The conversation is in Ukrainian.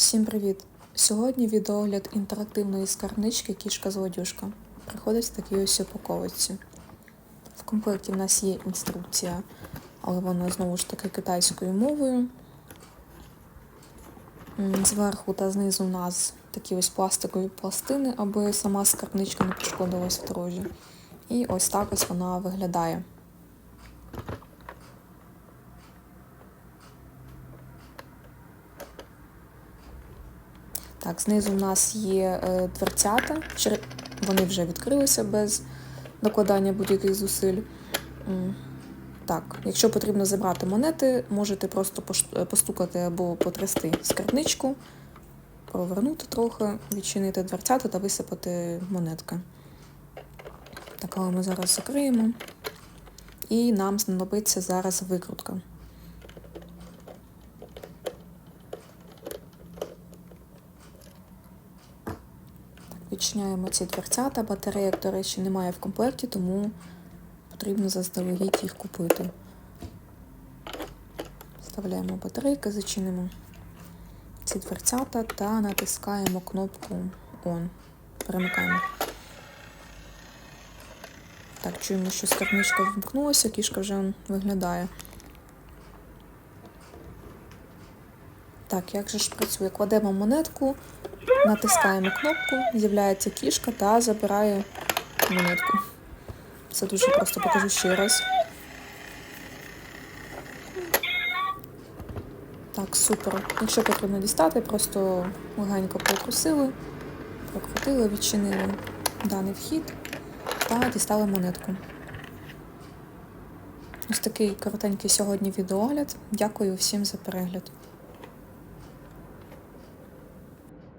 Всім привіт! Сьогодні відеогляд інтерактивної скарбнички кішка злодюшка Приходить в такій ось упаковочці. В комплекті в нас є інструкція, але вона знову ж таки китайською мовою. Зверху та знизу у нас такі ось пластикові пластини, аби сама скарбничка не пошкодилась в дорожі. І ось так ось вона виглядає. Так, знизу в нас є е, дверцята. Вони вже відкрилися без докладання будь-яких зусиль. Так, якщо потрібно забрати монети, можете просто е, постукати або потрясти скарбничку, провернути трохи, відчинити дверцята та висипати монетки. Так, але ми зараз закриємо. І нам знадобиться зараз викрутка. Відчиняємо ці дверцята. Батарейок, до речі, немає в комплекті, тому потрібно заздалегідь їх купити. Вставляємо батарейки, зачинимо ці дверцята та натискаємо кнопку On. Перемикаємо. Так, чуємо, що скарбничка вмкнулася, кішка вже виглядає. Так, як же ж працює? Кладемо монетку, натискаємо кнопку, з'являється кішка та забирає монетку. Це дуже просто покажу ще раз. Так, супер. Якщо потрібно дістати, просто легенько прокрусили, прокрутили, відчинили даний вхід та дістали монетку. Ось такий коротенький сьогодні відеогляд. Дякую всім за перегляд.